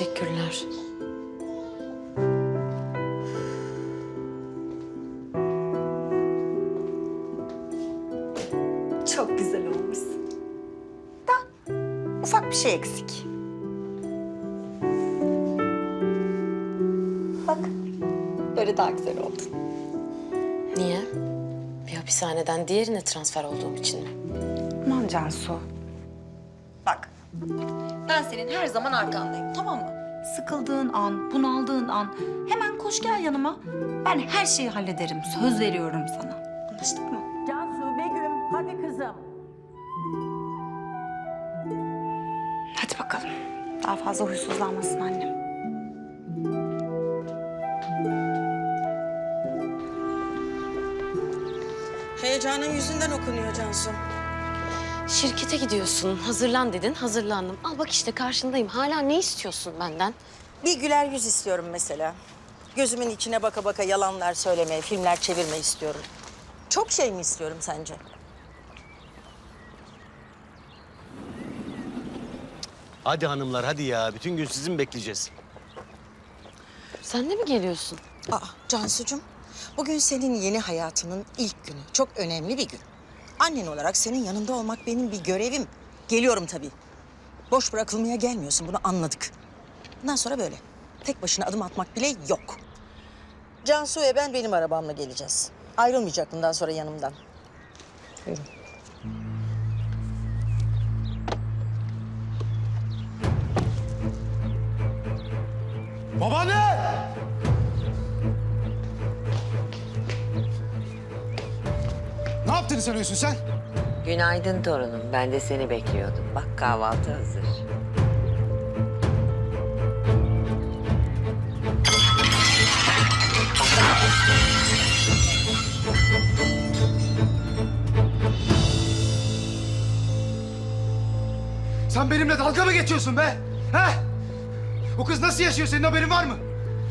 Teşekkürler. Çok güzel olmuşsun. Da ufak bir şey eksik. Bak, böyle daha güzel oldun. Niye? Bir hapishaneden diğerine transfer olduğum için mi? Aman Cansu. Bak, ben senin her zaman arkandayım, tamam mı? Sıkıldığın an, bunaldığın an hemen koş gel yanıma. Ben her şeyi hallederim, söz veriyorum sana. Anlaştık mı? Cansu, Begüm, hadi kızım. Hadi bakalım. Daha fazla huysuzlanmasın annem. Heyecanın yüzünden okunuyor Cansu. Şirkete gidiyorsun. Hazırlan dedin. Hazırlandım. Al bak işte karşındayım. Hala ne istiyorsun benden? Bir güler yüz istiyorum mesela. Gözümün içine baka baka yalanlar söylemeye, filmler çevirme istiyorum. Çok şey mi istiyorum sence? Hadi hanımlar hadi ya. Bütün gün sizin bekleyeceğiz. Sen de mi geliyorsun? Aa Cansucuğum, bugün senin yeni hayatının ilk günü. Çok önemli bir gün. Annen olarak senin yanında olmak benim bir görevim. Geliyorum tabii. Boş bırakılmaya gelmiyorsun, bunu anladık. Bundan sonra böyle. Tek başına adım atmak bile yok. Cansu ve ben benim arabamla geleceğiz. Ayrılmayacak bundan sonra yanımdan. Buyurun. Babaanne! Yaptığını sanıyorsun sen? Günaydın torunum. Ben de seni bekliyordum. Bak kahvaltı hazır. Sen benimle dalga mı geçiyorsun be? He? O kız nasıl yaşıyor senin haberin var mı?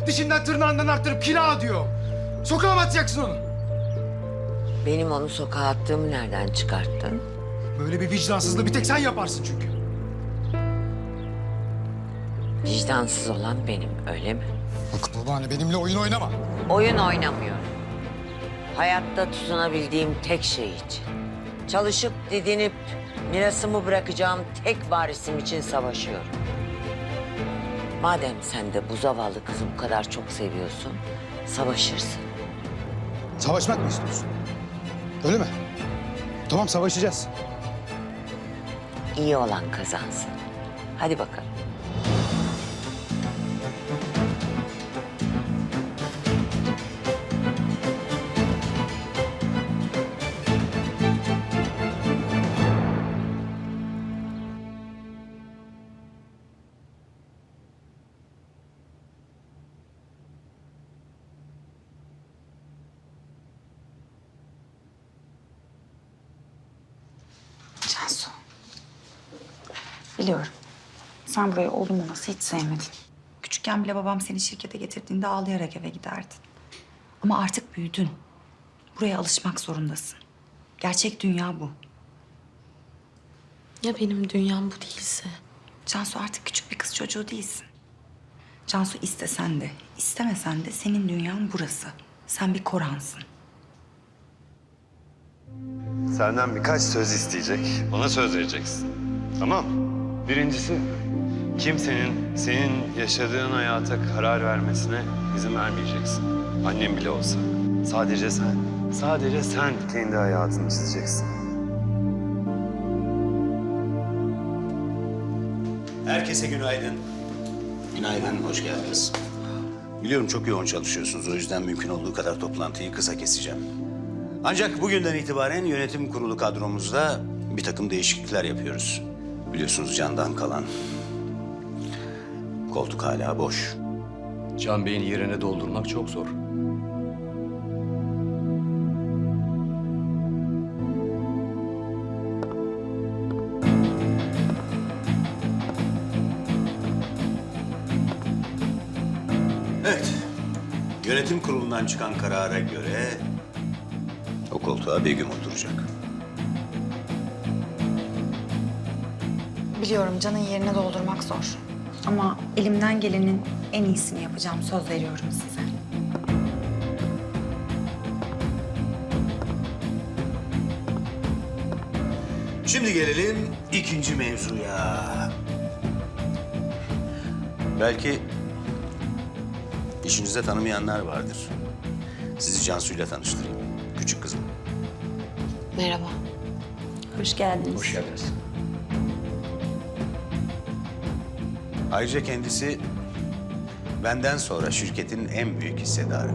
Dişinden tırnağından arttırıp kina diyor. Sokağa mı atacaksın onu? Benim onu sokağa attığımı nereden çıkarttın? Böyle bir vicdansızlığı bir tek sen yaparsın çünkü. Vicdansız olan benim, öyle mi? Bak babaanne benimle oyun oynama. Oyun oynamıyorum. Hayatta tutunabildiğim tek şey için. Çalışıp didinip mirasımı bırakacağım tek varisim için savaşıyorum. Madem sen de bu zavallı kızı bu kadar çok seviyorsun, savaşırsın. Savaşmak mı istiyorsun? Öyle mi? Tamam savaşacağız. İyi olan kazansın. Hadi bakalım. Biliyorum. Sen buraya oğlum olması hiç sevmedin. Küçükken bile babam seni şirkete getirdiğinde ağlayarak eve giderdin. Ama artık büyüdün. Buraya alışmak zorundasın. Gerçek dünya bu. Ya benim dünyam bu değilse? Cansu artık küçük bir kız çocuğu değilsin. Cansu istesen de, istemesen de senin dünyan burası. Sen bir Koran'sın. Senden birkaç söz isteyecek. Ona söz vereceksin. Tamam. Birincisi, kimsenin senin yaşadığın hayata karar vermesine izin vermeyeceksin. Annem bile olsa. Sadece sen. Sadece sen kendi hayatını çizeceksin. Herkese günaydın. Günaydın, hoş geldiniz. Biliyorum çok yoğun çalışıyorsunuz. O yüzden mümkün olduğu kadar toplantıyı kısa keseceğim. Ancak bugünden itibaren yönetim kurulu kadromuzda bir takım değişiklikler yapıyoruz. Biliyorsunuz candan kalan. Koltuk hala boş. Can Bey'in yerine doldurmak çok zor. Evet. Yönetim kurulundan çıkan karara göre o koltuğa Begüm oturacak. Biliyorum Can'ın yerine doldurmak zor. Ama elimden gelenin en iyisini yapacağım. Söz veriyorum size. Şimdi gelelim ikinci mevzuya. Belki işinizde tanımayanlar vardır. Sizi Cansu'yla tanıştırayım. Küçük kızım. Merhaba. Hoş geldiniz. Hoş geldiniz. Ayrıca kendisi benden sonra şirketin en büyük hissedarı.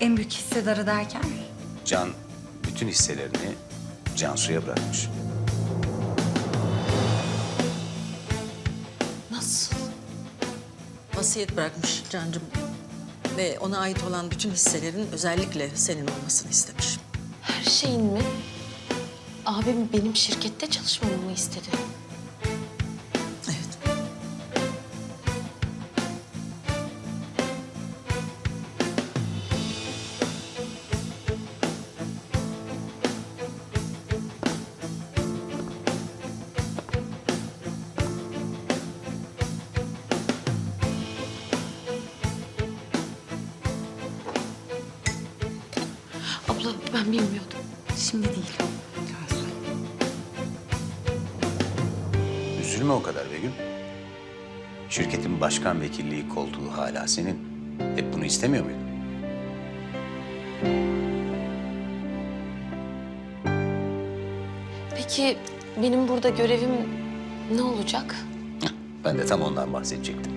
En büyük hissedarı derken? Can bütün hisselerini Cansu'ya bırakmış. Nasıl? Vasiyet bırakmış Cancım. Ve ona ait olan bütün hisselerin özellikle senin olmasını istemiş. Her şeyin mi? Abim benim şirkette çalışmamı mı istedi? Üzülme o kadar Begüm. Şirketin başkan vekilliği koltuğu hala senin. Hep bunu istemiyor muydun? Peki benim burada görevim ne olacak? Ben de tam ondan bahsedecektim.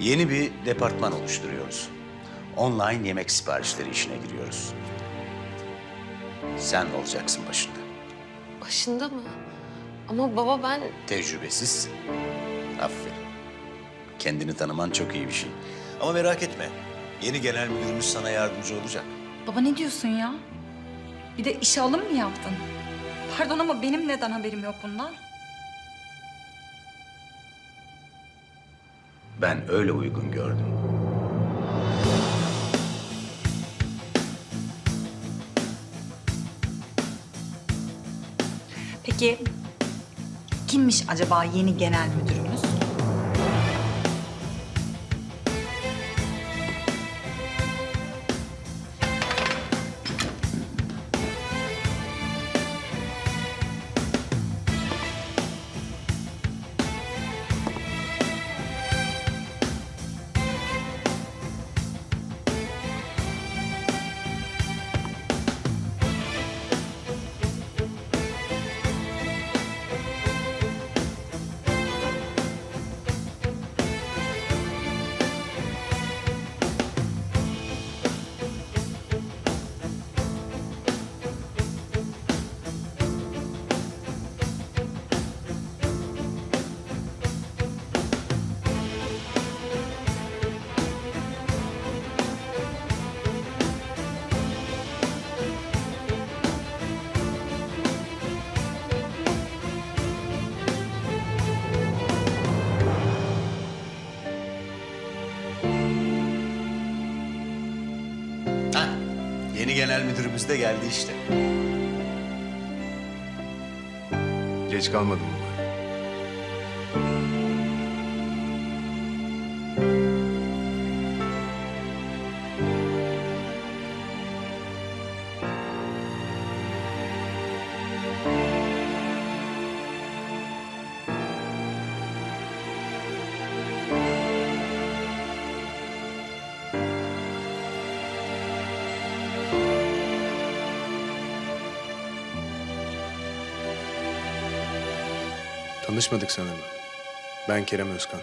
Yeni bir departman oluşturuyoruz. Online yemek siparişleri işine giriyoruz. Sen olacaksın başında. Başında mı? Ama baba ben Tecrübesiz. Aferin. Kendini tanıman çok iyi bir şey. Ama merak etme. Yeni genel müdürümüz sana yardımcı olacak. Baba ne diyorsun ya? Bir de işe alım mı yaptın? Pardon ama benim neden haberim yok bundan? Ben öyle uygun gördüm. Peki kimmiş acaba yeni genel müdürümüz? Genel müdürümüz de geldi işte. Geç kalmadım Tanışmadık sanırım. Ben Kerem Özkan.